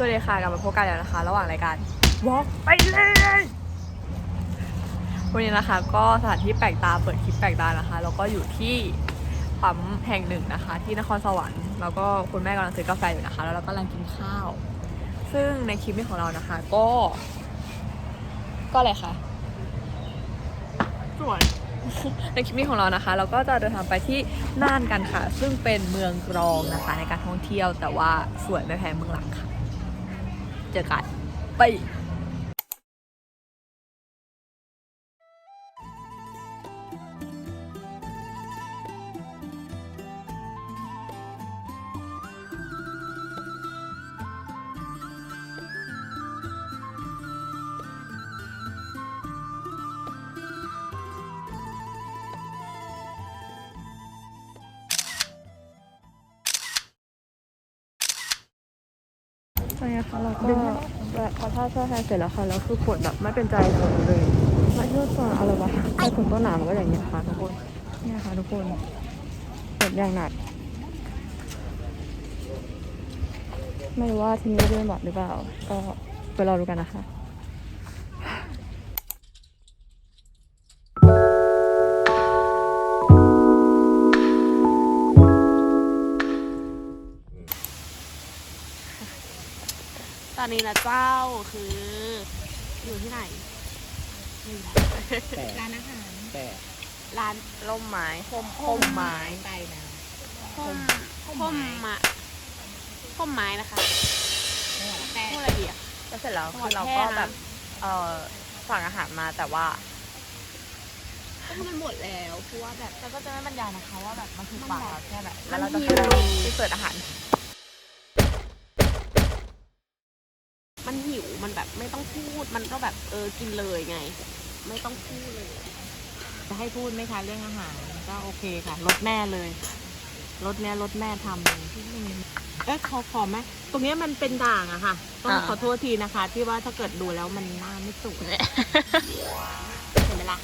สวัสดีค่ะกลับมาพบกันแล้วนะคะ ระหว่างรายการ Walk ไปเลย วันนี้นะคะ ก็สถานที่แปลกตาเปิดคลิปแปลกตานะคะแล้วก็อยู่ที่ปั๊มแห่งหนึ่งนะคะ ที่นครสวรรค์แล้วก็คุณแม่กำลังซื้อกาแฟอยู่นะคะ แล้วเรากำลังกินข้าว ซึ่งในคลิปนี้ของเรานะคะ ก็ ก็อะไรคะสวยในคลิปนี้ของเรานะคะ เราก็จะเดินทางไปที่น่านกันค่ะ ซึ่งเป็นเมืองกรองนะคะ ในการท่องเที่ยวแต่ว่าสวยไม่แพ้เมืองหลักค่ะ เจอกันไป เสร็จแล้วค่ะแล้วคือปวดแบบไม่เป็นใจเลยมาเที่ยวตัวอะไรวะไปถึงต้นหนามก็อย่างเงี้ยค่ะทุกคนเนี่ยค่ะทุกคนฝนอย่างหนักไม่รู้ว่าที่นี่เรื่องบอดหรือเปล่า ก็ไปรอดูกันนะคะ อนนี้นะเจ้าคือ อยู่ที่ไหนแต่ร้านอาหารแต่ร้านล่มไม้พมพมไม้ไปนะพ่มพ่มไม้พ่มไม้นะคะแต่พูดอะไรดีอะแล้วเสร็จแล้วจังหคืวัอดเราแพร่ก็นะแบบเออสั่งอาหารมาแต่ว่าก็คือมันหมดแล้วเพราะว่าแบบแต่ก็จะไม่บรรยายนะคะว่าแบบมันคือปากเราแค่แบบมัแล้วนเราจะหิวไปเสิร์ชอาหาร แบบไม่ต้องพูดมันก็แบบเออกินเลยไง ไม่ต้องพูดเลยจะให้พูดไหมคะเรื่องอาหารก็โอเคค่ะลดแม่เลยลดเนี้ยลดแม่ทำเลยเอ๊ะขอขอไหมตรงเนี้ยมันเป็นด่างอะค่ะต้องอ่า ขอโทษทีนะคะ ที่ว่าถ้าเกิดดูแล้วมันหน้าไม่สวยเห็นไหมล่ะ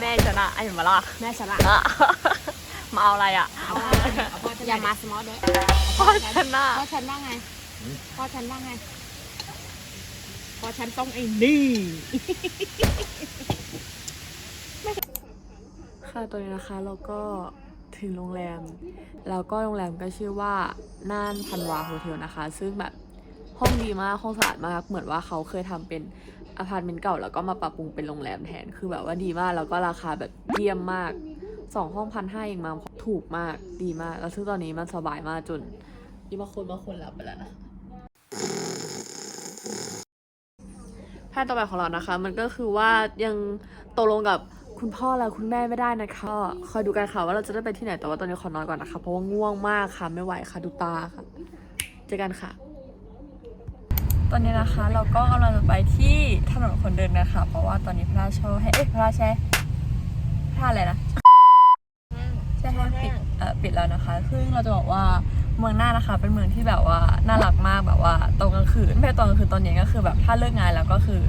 แม่ชนะไอ้เห็นมาล่ะแม่ฉลาดอะมาเอาอะไรอะเอาพ่อเอาพ่ออย่ามาสมอลเด้อพ่อชนะพ่อฉันว่าไงพ่อฉันว่าไง พ่อฉันต้องไอ้นี่ค่ะตอนนี้นะคะเราก็ถึงโรงแรม แล้วก็โรงแรมก็ชื่อว่าน่านพันวาโฮเทลนะคะ ซึ่งแบบห้องดีมากห้องสะอาดมากเหมือนว่าเขาเคยทำเป็นอพาร์ตเมนต์เก่าแล้วก็มาปรับปรุงเป็นโรงแรมแทนคือแบบว่าดีมากแล้วก็ราคาแบบเยี่ยมมากสองห้องพันห้าเองมาถูกมากดีมาก แล้วซึ่งตอนนี้มันสบายมากจนยี่บางคนบางคนหลับไปแล้วนะ แผนต่อไปของเรานะคะ มันก็คือว่ายังตกลงกับคุณพ่อและคุณแม่ไม่ได้นะคะก็คอยดูกันค่ะว่าเราจะได้ไปที่ไหนแต่ว่าตอนนี้ขอนอนก่อนนะคะ เพราะว่าง่วงมากค่ะไม่ไหวค่ะดูตาค่ะเจอกันค่ะ ตอนนี้นะคะเราก็กำลังจะไปที่ถนนคนเดินนะคะ เพราะว่าตอนนี้พระราชาให้เอ๊ะพระราชาพระอะไรนะใช่ห้างปิดเอ่อปิดแล้วนะคะ ซึ่งเราจะบอกว่า เมืองน่านนะคะ เป็นเมืองที่แบบว่าน่ารักมากแบบว่าตอนกลางคืนไม่ตอนกลางคืนตอนเย็นก็คือแบบถ้าเลิกงานแล้วก็คือ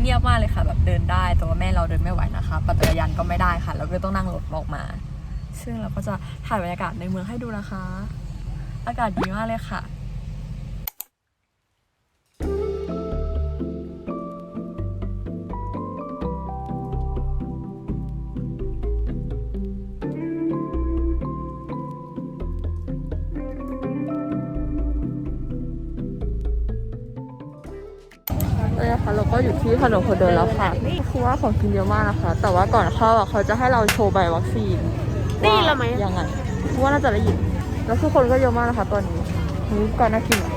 เงียบมากเลยค่ะ แบบเดินได้แต่ว่าแม่เราเดินไม่ไหวนะคะปัจจัยยันก็ไม่ได้ค่ะเราก็ต้องนั่งรถออกมา ซึ่งเราก็จะถ่ายบรรยากาศในเมืองให้ดูนะคะ อากาศดีมากเลยค่ะ ก็อยู่ที่ถนนคนเดินแล้วค่ะคือว่าของกินเยอะมากนะคะ แต่ว่าก่อนเข้าอะเขาจะให้เราโชว์ใบวัคซีนได้ยินแล้วไหมว่ายังไงเพราะว่าน่าจะได้ยินแล้วคือคนก็เยอะมากนะคะตอนนี้นี่ก่อนน่ากินอะ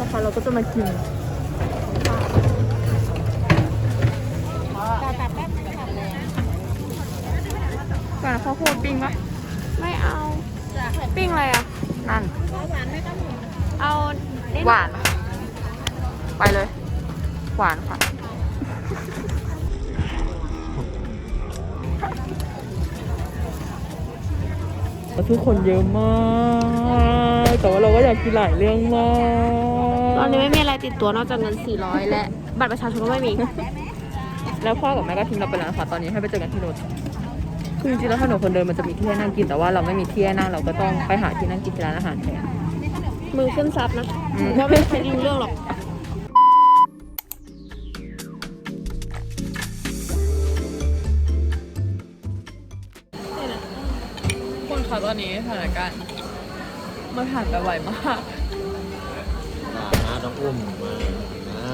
นะคะเราก็จะมากิน ก่อนข้าวโพดปิ้งปะไม่เอา ปิ้งอะไรอะ นั่น เอานิดหวาน ไปเลย หวานค่ะ ทุกคนเยอะมาก แต่ว่าเราก็อยากกินหลายเรื่องมาก ตอนนี้ไม่มีอะไรติดตัวนอกจากเงิน 400 และ บัตรประชาชนก็ไม่มี แล้วพ่อกับแม่ก็ทิ้งเราไปแล้วนะคะตอนนี้ให้ไปเจอกันที่รถ คือจริงๆแล้วถนนคนเดินมันจะมีที่ให้นั่งกินแต่ว่าเราไม่มีที่ให้นั่งเราก็ต้องไปหาที่นั่งกินที่ร้านอาหารแทนมือขึ้นซับนะอืมว่าไม่เคยรู้เรื่องหรอกคนคะตอนนี้สถานการณ์มันผ่านไปไวมากน้าต้องอุ้มมาน้า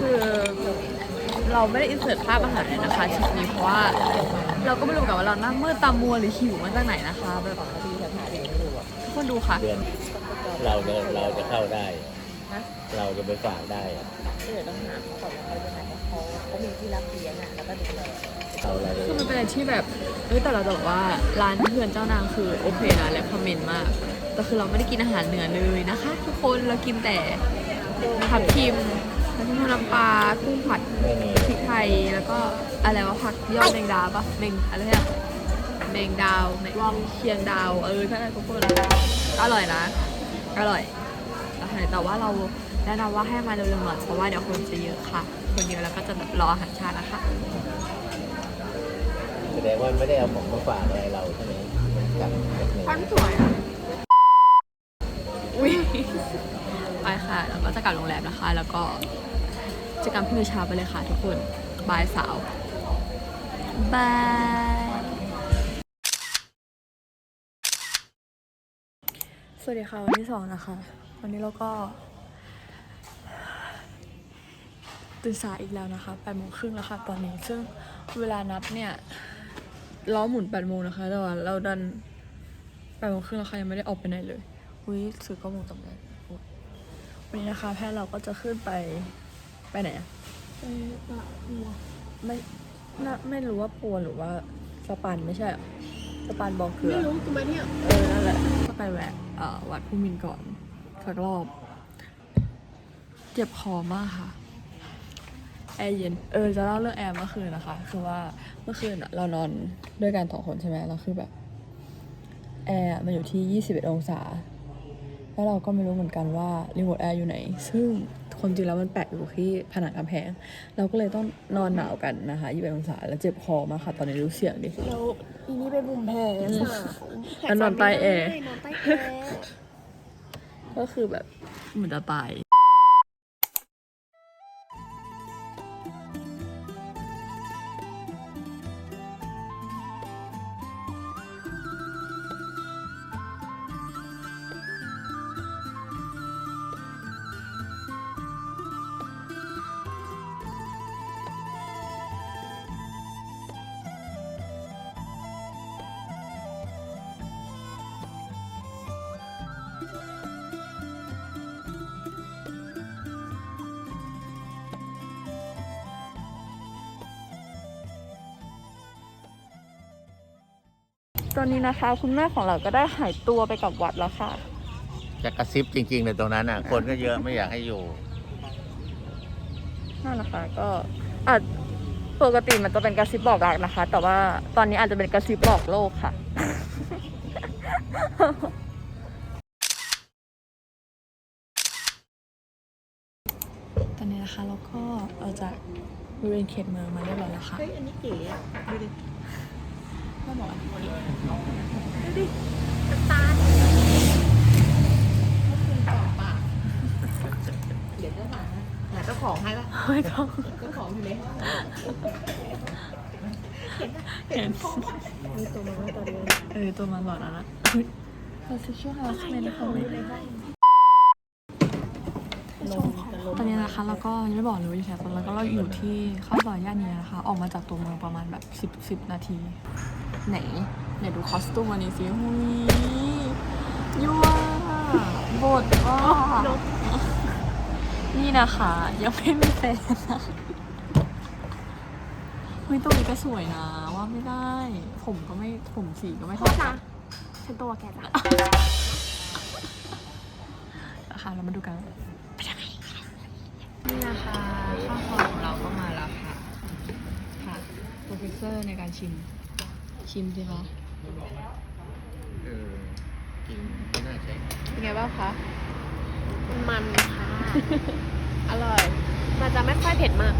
คือ เราไม่ได้อินเสิร์ตภาพอาหารเลยนะคะทริปนี้เพราะว่าเราก็ไม่รู้กันว่าเราหน้ามืดตามัวหรือหิวมาจากไหนนะคะแบบทุกคนดูค่ะ เดือนเราจะเราจะเข้าได้เราจะไปฝากได้อะเขาอะไรคือมันเป็นอะไรที่แบบเอ้ยแต่เราจะบอกว่าร้านเพื่อนเจ้านางคือโอเคนะและคอมเมนต์มาก แต่คือเราไม่ได้กินอาหารเหนือเลยนะคะ ทุกคนเรากินแต่ผักทิม น้ำพริกน้ำปลากุ้งผัดไม่มีพริกไทยแล้วก็อะไรวะผักยอดแมงดาปะแมงอะไรเนี่ยแมงดาวแมงวองเคียงดาวเออใช่ทุกคนอร่อยนะอร่อยแต่ว่าเราแนะนำว่าให้มาเร็วๆหน่อยเพราะว่าเดี๋ยวคนจะเยอะค่ะ คนเยอะแล้วก็จะแบบรออาหารชาตินะคะแสดงว่าไม่ได้เอาของมาฝากอะไรเราใช่ไหมกลับจากไหนพันสวยอะอุ้ย ไปค่ะ แล้วก็จะกลับโรงแรมนะคะ แล้วก็จะกรรมพี่นิชาไปเลยค่ะทุกคนบายสาวบายสวัสดีค่ะ วันที่สองนะคะ วันนี้เราก็ ตื่นสายอีกแล้วนะคะแปดโมงครึ่งแล้วค่ะ ตอนนี้ซึ่งเวลานัดเนี่ยล้อหมุนแปดโมงนะคะ แต่ว่าเราดันแปดโมงครึ่งแล้วค่ะยังไม่ได้ออกไปไหนเลยอุ้ยซื้อกล้องวงจรปิดโอ๊ย นนี้นะคะ แพทย์เราก็จะขึ้นไปไปไหนอะไม่น่าไม่รู้ว่าปัวหรือว่าสปันไม่ใช่เหรอสปันบอกเกลือไม่รู้ทำไมเนี่ยเออนั่นแหละก็ไปแวะเอ่อวัดผู้มินก่อนสักรอบ เจ็บคอมากค่ะแอร์เย็นเออจะเล่าเรื่องแอร์เมื่อคืนนะคะ คือว่าเมื่อคืนอะเรานอนด้วยกันสองคนใช่ไหมแล้วคือแบบแอร์อะมันอยู่ที่ 21 องศา แล้วเราก็ไม่รู้เหมือนกันว่ารีโมทแอร์อยู่ไหน ซึ่งความจริงแล้วมันแปะอยู่ที่ผนังกำแพง เราก็เลยต้องนอนหนาวกันนะคะ21องศาแล้วเจ็บคอมากค่ะ ตอนนี้รู้เสียงดิแล้วอีนี่ไปบุ่มแพ้สาวแล้วนอนใต้แอร์นอนใต้แอร์ก็คือแบบเหมือนจะตาย ตอนนี้นะคะ คุณแม่ของเราก็ได้หายตัวไปกับวัดแล้วค่ะ จะกระซิบจริงๆเลยตรงนั้นอะ คนก็เยอะไม่อยากให้อยู่นั่นนะคะก็อาจปกติมันจะเป็นกระซิบบอกรักนะคะ แต่ว่าตอนนี้อาจจะเป็นกระซิบบอกโลกค่ะ ตอนนี้นะคะเราก็ออกจากบริเวณเขตเมืองมาเรียบร้อยแล้วค่ะ เฮ้ยอันนี้เก๋อะดูดิ ไม่บอกอันนี้ดูดิน้ำตาลเดี๋ยวจะหาหาเจ้าของให้ปะไม่ต้องเจ้าของอยู่เลยเห็นมีตัวมันตัวเดียวเออตัวมันหลอดแล้วนะเฮ้ยเราจะช่วยเราในนะคะตอนนี้นะคะเราก็ยังไม่บอกเลยว่าอยู่ที่ไหนตอนแล้วก็เราอยู่ที่ข้าวซอยย่านนี้นะคะ ออกมาจากตัวเมืองประมาณแบบสิบสิบนาที ไหนไหนดูคอสตูมวันนี้สิหุยยั่วบทว่านี่นะคะ ยังไม่มีแฟนนะเฮ้ยตัวนี้ก็สวยนะ ว่าไม่ได้ ผมก็ไม่ผมสีก็ไม่โทเท่าษกันะนฉันตัวแกจ้ะนะคะเรามาดูกันเป็นยังไงนี่นะคะข้าวของเราก็มาแล้วค่ะค่ะโปรเฟสเซอร์ในการชิม ชิมสิคะเออกินไม่น่าใช่เป็นไงบ้างคะ มันค่ะ อร่อย มันจะไม่ค่อยเผ็ดมาก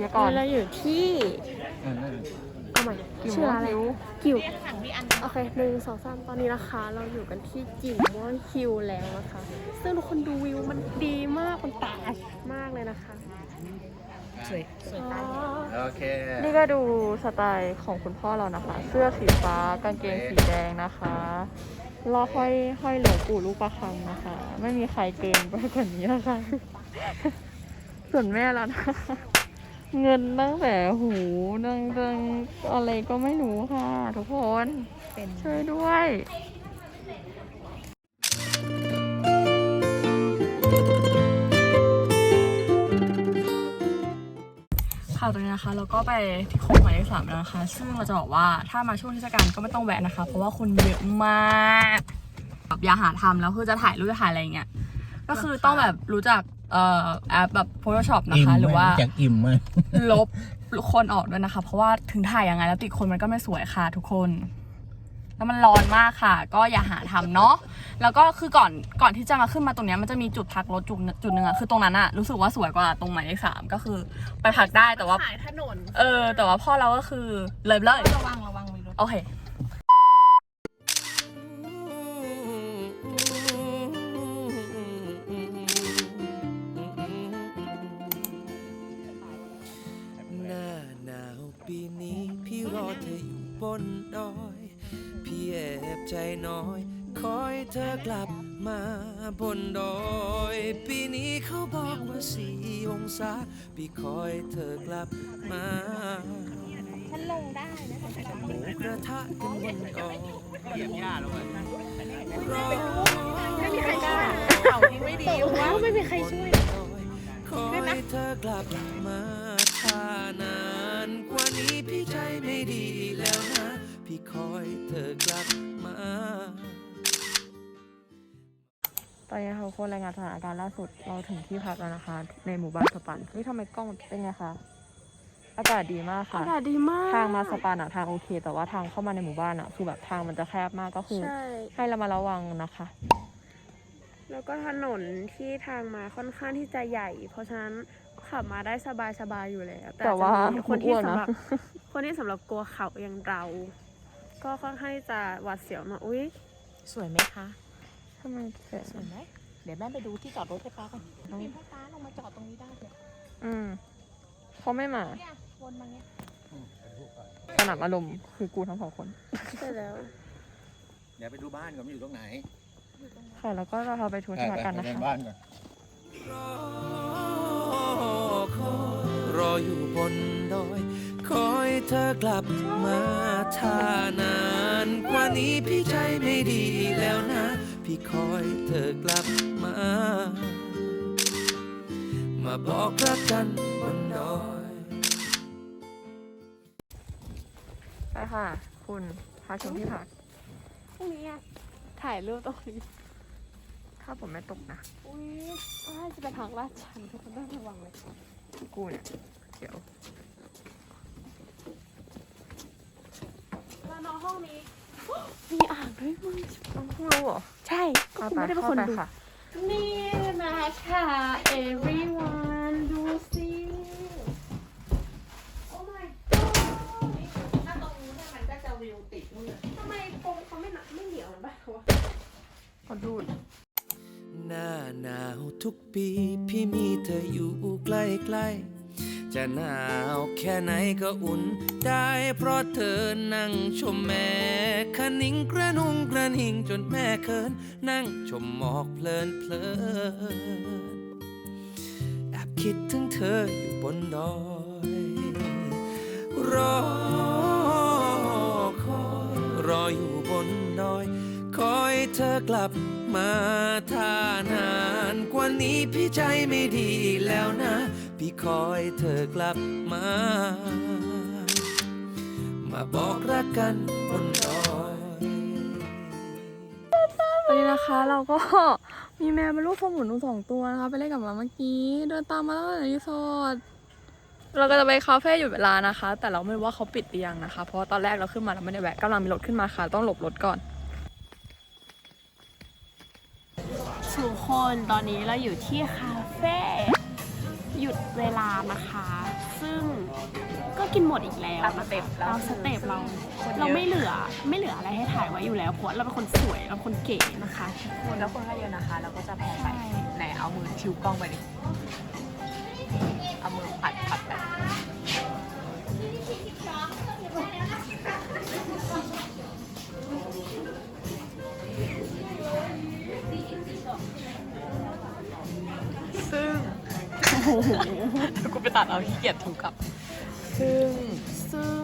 ชี้ก่อน เราอยู่ที่เอาใหม่กี่ชื่อโมงร้านอะไรหิวกิวโอเคหนึ่งสองสามตอนนี้นะคะ เราอยู่กันที่จิ๋วม่อนคิวแล้วนะคะ ซึ่งทุกคนดูวิวมันดีมากมันตามากเลยนะคะสวยสวยตายโอเค นี่ก็ดูสไตล์ของคุณพ่อเรานะคะ เสื้อสีฟ้ากางเกงสีแดงนะคะล้อห้อยห้อยหลวงปู่ลูกประคำนะคะ ไม่มีใครเกินไปกว่านี้นะคะ ส่วนแม่เรานะคะ เงินตั้งแต่หูตั้งตั้งอะไรก็ไม่รู้ค่ะ ทุกคนเป็นช่วยด้วยค่ะตอนนี้นะคะเราก็ไปที่โค้งหมายเลขสามแล้วนะคะ ซึ่งเราจะบอกว่าถ้ามาช่วงเทศกาลก็ไม่ต้องแวะนะคะ เพราะว่าคนเยอะมากแบบอย่าหาทำแล้วคือจะถ่ายรูปจะถ่ายอะไรอย่างเงี้ยก็คือต้องแบบรู้จัก เอ่อแอปแบบ Photoshop นะคะ หรือว่าจากอิ่มไหมลบคนออกด้วยนะคะ เพราะว่าถึงถ่ายยังไงแล้วติดคนมันก็ไม่สวยค่ะทุกคน แล้วมันร้อนมากค่ะ ก็อย่าหาทำเนาะแล้วก็คือก่อนก่อนที่จะมาขึ้นมาตรงเนี้ยมันจะมีจุดพักรถจุดจุดหนึ่งอะคือตรงนั้นอะรู้สึกว่าสวยกว่าตรงหมายเลขสามก็คือ ไปพักได้แต่ว่าขายถนน เออ แต่ว่าพ่อเราก็คือเลยเลยระวังระวังมีรถโอเค เธอกลับมาบนดอยปีนี้เขาบอกว่าสี่องศาพี่คอยเธอกลับมาฉันลงได้นะแต่ฉันหมูกระทะกันบนดอยรอไม่มีใครกล้าเขาที่ไม่ดีตกแล้วไม่มีใครช่วยคอยเธอกลับมาถ้านานกว่านี้พี่ใจไม่ดีแล้วนะ พี่คอยเธอกลับมา ตอนนี้ค่ะทุกคนรายงานสถานการณ์ล่าสุดเราถึงที่พักแล้วนะคะ ในหมู่บ้านสปันนี่ทำไมกล้องมันเป็นไงคะอากาศดีมากค่ะ อากาศดีมาก ทางมาสปันอะทางโอเค แต่ว่าทางเข้ามาในหมู่บ้านอะคือแบบทางมันจะแคบมากก็คือใช่ ให้เรามาระวังนะคะ แล้วก็ถนนที่ทางมาค่อนข้างที่จะใหญ่ เพราะฉะนั้นขับมาได้สบายๆอยู่แล้วแต่ว่าจะมีคนที่อ้วนสำนะหรับคนที่สำหรับกลัวเขาอย่างเรา ก็ค่อนข้างที่จะหวาดเสียวหน่อยอุ้ยสวยไหมคะ ทำไมเสียสวยไหมเดี๋ยวแม่ไปดูที่จอดรถไฟฟ้าก่อนมีไฟฟ้าลงมาจอดตรงนี้ได้เลยอืมเขาไม่มาเนี่ยวนมาเนี้ยสนามอารมณ์คือกูทั้งสองคนใช่แล้วเดี๋ยวไปดูบ้านก่อนมันอยู่ตรงไหนค่ะแล้วก็เราพาไปทัวร์ที่พักกันนะไปคะบ้านก่อนรอคอยรออยู่บนดอยคอยเธอกลับมาถ้านานกว่านี้พี่ใจไม่ดีแล้วนะพี่ คอยเธอกลับมา มาบอกรักกันบนดอยไปค่ะ คุณพาชมที่พักพรุ่งนี้อะถ่ายรูปตรงนี้ถ้าผมไม่ตกนะ อุ้ยว่าจะไปทางลาดชันทุกคนต้องระวังเลยค่ะกูเนี่ย เดี๋ยวแล้วน้องห้องนี้ มีอ่างด้วยมึงต้องเพิ่งรู้เหรอ ใช่ก็เอาคุณไปไม่ได้เป็นเข้าคนไปดูค่ะนี่นะคะ everyone ดูสิโอ้ my god ถ้าตรงนู้นเนี่ยมันก็จะวิวติดนู่นเลยทำไมโปรงเขาไม่หนักไม่เหนียวเหมือนบ้านเขาวะขอดูดหน้าหนาวทุกปีพี่มีเธออยู่ใกล้ๆจะหนาวแค่ไหนก็อุ่นได้เพราะเธอนั่งชมแม่ คะนิงกระนุงกระนิงจนแม่เคิน นั่งชมหมอกเพลินเพลินแอบคิดถึงเธออยู่บนดอยรอคอยรออยู่บนดอย คอยเธอกลับมาถ้านานกว่านี้พี่ใจไม่ดีแล้วนะ พี่คอยเธอกลับมา มาบอกรักกันบน นนี้นะคะเราก็มีแมวเป็นลูกสมุนสองตัวนะคะ ไปเล่นกับมาเมื่อกี้ เดินตามมาตั้งแต่รีสอร์ทเราก็จะไปคาเฟ่อยู่เวลานะคะ แต่เราไม่รู้ว่าเขาปิดหรือยังนะคะ เพราะาตอนแรกเราขึ้นมาเราไม่ได้แวะกำลังมีรถขึ้นมาค่ะ ต้องหลบรถก่อนทุกคนตอนนี้เราอยู่ที่คาเฟ่หยุดเวลานะคะ ซึ่งก็กินหมดอีกแล้วตามสเต็ปเรา ตามสเต็ปเรา คนเยอะ เราไม่เหลือไม่เหลืออะไรให้ถ่ายไว้อยู่แล้วเพราะเราเป็นคนสวยเราเป็นคนเก๋นะคะทุกคนแล้วคนก็เยอะนะคะเราก็จะแพนไปใช่ ไหนเอามือชิวกล้องไปดิเอามือปัดปัด กูไปตัดเอาขี้เกียจถูกกับ ซึ่งซึ่ง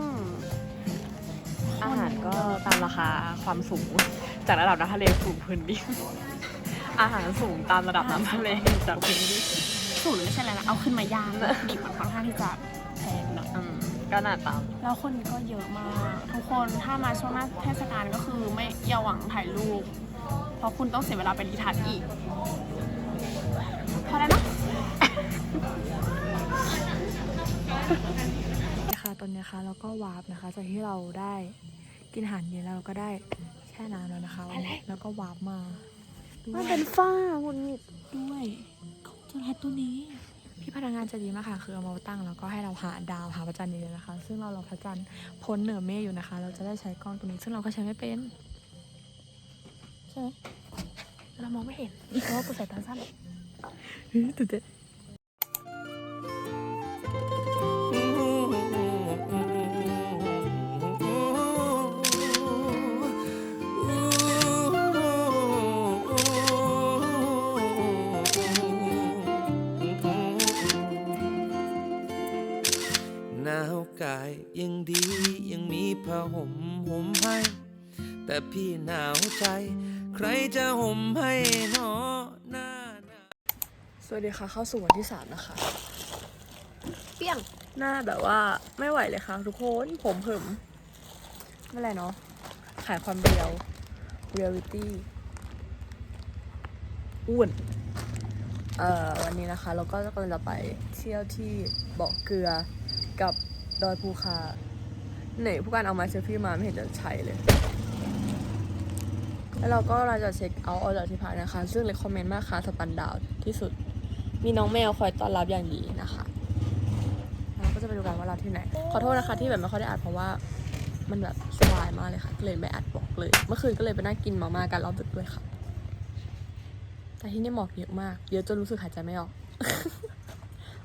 อาหารก็ตามราคาความสูง จากระดับน้ำทะเลสู่พื้นดิน อาหารสูงตามระดับน้ำทะเลจากพื้นดินสูตรไม่ใช่อะไรนะเอาขึ้นมาย่างดิบมันค่อนข้างที่จะแพงเนอะอืมก็น่าตาม แล้วคนก็เยอะมาก ทุกคนถ้ามาช่วงหน้าเทศกาลก็คือไม่อย่าหวังถ่ายรูปเพราะคุณต้องเสียเวลาเป็นดิทัศน์อีก พอแล้วเนอะค่ะตอนนี้ค่ะแล้วก็วาร์ปนะคะจากที่เราได้กินอาหารเย็นแล้วเราก็ได้แช่น้ำแล้วนะคะวันนี้แล้วก็วาร์ปมาด้มันวยเป็นฝ้าคุณหงิดด้วยเจ้าแรดตัวนี้ พี่พนักงานใจะดีมากค่ะคือเอามาตั้งแล้วก็ให้เราหาดาวหาพระจันทร์เลยนะคะ ซึ่งเรารอพระจันทร์พ้นเหนือเมฆอยู่นะคะ เราจะได้ใช้กล้องตัวนี้ ซึ่งเราก็ใช้ไม่เป็นใช่ไหมเรามองไม่เห็นเพราะว่ากูใส่ตาสั้น ตื่นเต้นหนาวกายยังดียังมีผ้าห่มห่มให้ แต่พี่หนาวใจ ใครจะห่มให้นอหน้าหนาว สวัสดีค่ะ เข้าสู่วันที่สามนะคะ เปี้ยง หน้าแบบว่าไม่ไหวเลยค่ะ ทุกคนผมเผิมไม่เป็นไรเนาะขายความเรียว reality อ้วนเอ่อวันนี้นะคะ เราก็กำลังจะไปเที่ยวที่บ่อเกลือกับดอยภูคาไหนผู้การเอามาเซลฟี่มาไม่เห็นจะใช้เลย แล้วเราก็เราจะเช็คเอาท์ออกจากที่พักนะคะ ซึ่งเลยคอมเมนต์มากค่ะสปันดาวที่สุด มีน้องแมวคอยต้อนรับอย่างดีนะคะเราก็จะไปดูกันว่าเราที่ไหน ขอโทษนะคะที่แบบไม่ค่อยได้อัดเพราะว่ามันแบบสบายมากเลยค่ะ ก็เลยไม่อัดบอกเลย เมื่อคืนก็เลยไปนั่งกินมาม่ากันรอบดึกด้วยค่ะ แต่ที่นี่หมอกเยอะมาก เยอะจนรู้สึกหายใจไม่ออก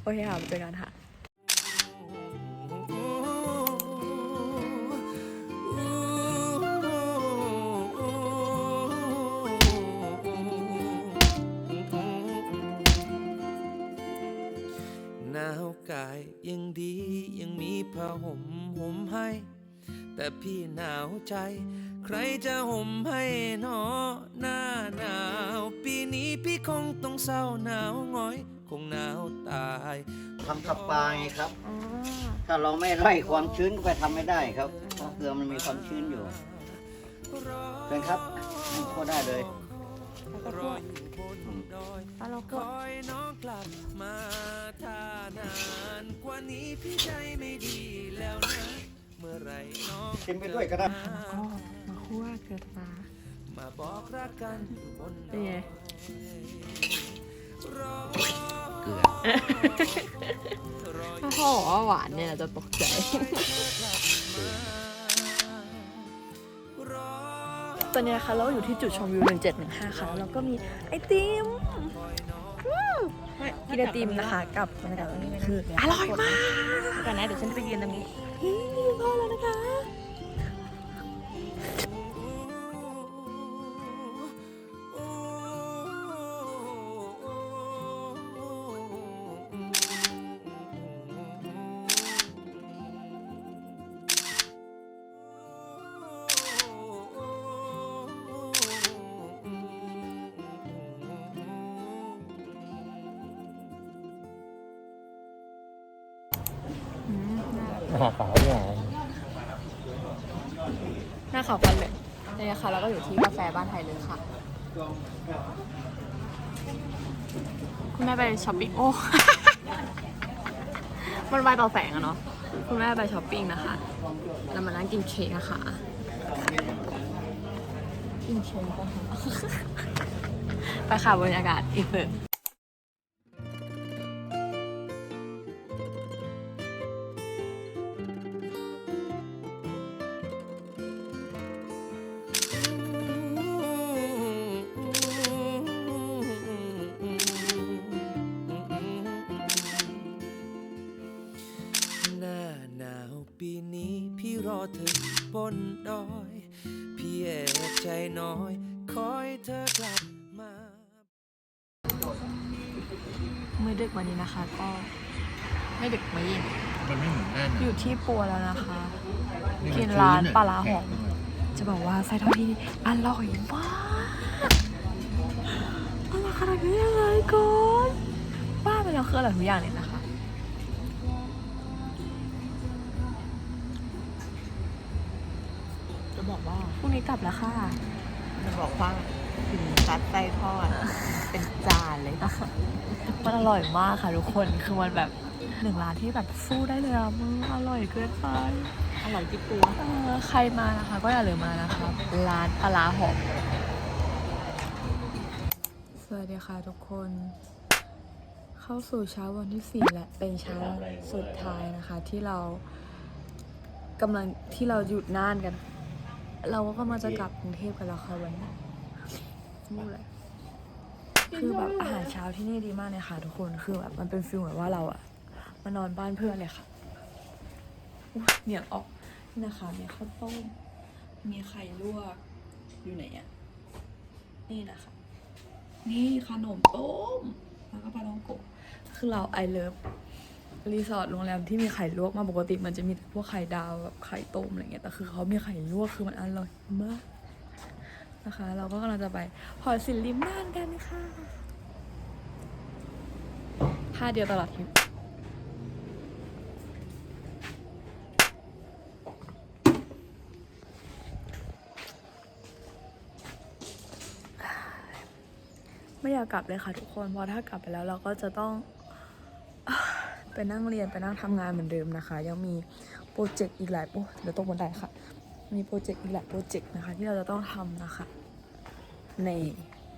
โอเคค่ะไปเจอกันค่ะาวใจ ใครจะห่มให้หนอหน้าหนาว ปีนี้พี่คงต้องเศร้าหนาวหงอย คงหนาวตายทำสปาไงครับถ้าเราไม่ไล่ความชื้นก็ไปทำไม่ได้ครับเพราะเกลือมันมีความชื้นอยู่เชิญครับก็ได้เลยแล้วเราคก็อยน้องกลับมาถ้านาน กว่านี้พี่ใจไม่ดีแล้วนะ เมื่อไหรน้องกินไปด้วยก็ได้ก็มาคั่วเกลือตามาบอกรักกันอยู่บนเป็นไงรอเกลือถ้าพ่อบอกว่าหวานเนี่ยจะตกใจ รอตอนนี้นะคะเราอยู่ที่จุดชมวิว 1715 ค่ะ แล้วก็มีไอติมกินไอติมนะคะ กับบรรยากาศตรงนี้คืออร่อยมาก กันนะเดี๋ยวฉันจะไปยืนตรงนี้นี่พ่าขาวฟันเลยนี่นะคะเราก็อยู่ที่กาแฟบ้านไทยเลยค่ะ คุณแม่ไปช้อปปิ้งโอ้ มันวายต่อแสงอะเนาะ คุณแม่ไปช้อปปิ้งนะคะ แล้วมานั่งกินเค้กนะคะ กินเค้กก็ค่ะ ไปค่ะบรรยากาศอีกเพิ่ ปลาร้าหอม จะบอกว่าไส้ทอดที่นี่อร่อยมากอร่อยขนาดนี้ยังไงก่อนบ้าไปแล้วคืออร่อยทุกอย่างเลยนะคะ จะบอกว่าพรุ่งนี้กลับแล้วค่ะ จะบอกว่าถึงซัดไส้ทอด เป็นจานเลยมันอร่อยมากค่ะทุกคน คือมันแบบหนึ่งร้านที่แบบสู้ได้เลยอะมึงอร่อยเกินไป อร่อยที่ตัวเออใครมานะคะ ก็อย่าลืมมานะคะร้านปลาหอมสวัสดีค่ะทุกคน เข้าสู่เช้าวันที่สี่และเป็นเช้าสุดท้ายนะคะ ที่เรากำลังที่เราหยุดน่านกัน เราก็กำลังจะกลับกรุงเทพกันแล้วค่ะวันนี้นี่แหละคือแบบอาหารเช้าที่นี่ดีมากเลยค่ะทุกคนคือแบบมันเป็นฟิลแบบว่าเราอะมานอนบ้านเพื่อนเลยค่ะ เหนียงออกนี่นะคะ มีข้าวต้ม มีไข่ลวก อยู่ไหนอะนี่นะคะ นี่ขนมต้ม แล้วก็ปลาท่องโกะคือเราไอเลิฟรีสอร์ทโรงแรมที่มีไข่ลวกมาปกติมันจะมีแต่พวกไข่ดาวแบบไข่ต้มอะไรเงี้ย แต่คือเขามีไข่ลวกคือมันอร่อยมากนะคะ เราก็กำลังจะไปหอศิลป์ริมน่านกันค่ะท่าเดียวตลอดทริป อยากกลับเลยค่ะทุกคนเพราะถ้ากลับไปแล้วเราก็จะต้องไปนั่งเรียนไปนั่งทำงานเหมือนเดิมนะคะ ยังมีโปรเจกต์อีกหลายโอ้เดี๋ยวตกบันไดค่ะ มีโปรเจกต์อีกหลายโปรเจกต์นะคะ ที่เราจะต้องทำนะคะ ใน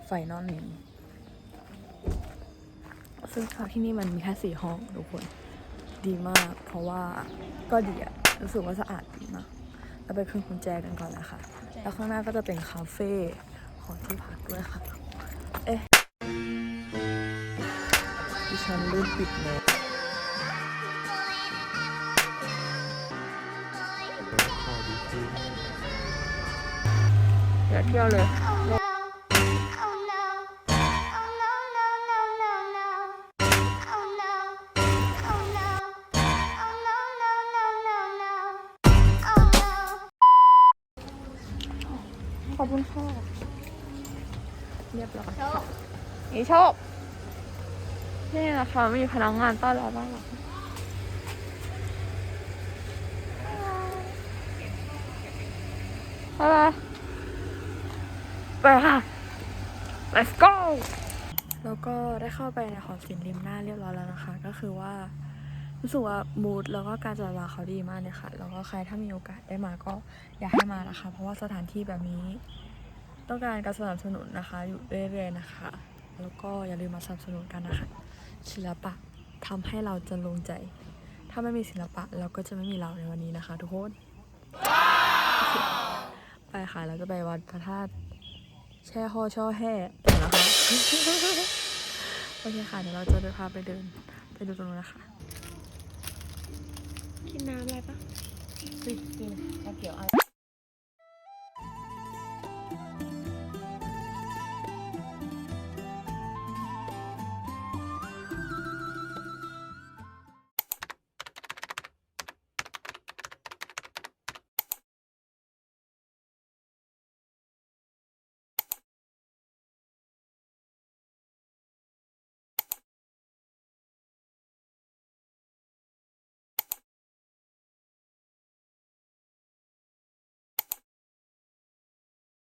ไฟนอลนี้ซึ่งที่นี่มันมีแค่สี่ห้องทุกคนดีมาก เพราะว่าก็ดีอะรู้สึกว่าสะอาดดีมากเราไปคืนกุญแจกันก่อนนะคะ แล้วข้างหน้าก็จะเป็นคาเฟ่ของที่พักด้วยค่ะ ฉันลืมปิดโน้ตเดี๋ยเที่ยวเลย ขอบคุณค่ะเรียบร้อยนี่โชค นี่นะคะมีพนักงานต้อนรับบ้างหรอะไรไปค่ะ let's go แล้วก็ได้เข้าไปในหอศิลป์ริมหน้าเรียบร้อยแล้วนะคะ ก็คือว่ารู้สึกว่ามูดแล้วก็การจัดวางเขาดีมากเลยค่ะ แล้วก็ใครถ้ามีโอกาสได้มาก็อยากให้มานะคะ เพราะว่าสถานที่แบบนี้ ต้องการการสนับสนุนนะคะ อยู่เรื่อยๆนะคะ แล้วก็อย่าลืมมาสนับสนุนกันนะคะ ศิลปะทำให้เราจะลงใจ ถ้าไม่มีศิลปะเราก็จะไม่มีเราในวันนี้นะคะ ทุกคน ไปค่ะเราจะไปวัดพระธาตุแช่ห่อช่อแห่กันนะคะ โอเคค่ะ เดี๋ยวเราจะเดินพาไปเดิน ไปดูตรงนู้นนะคะ กินน้ำอะไรปะจริงๆเกี่ยวอะไร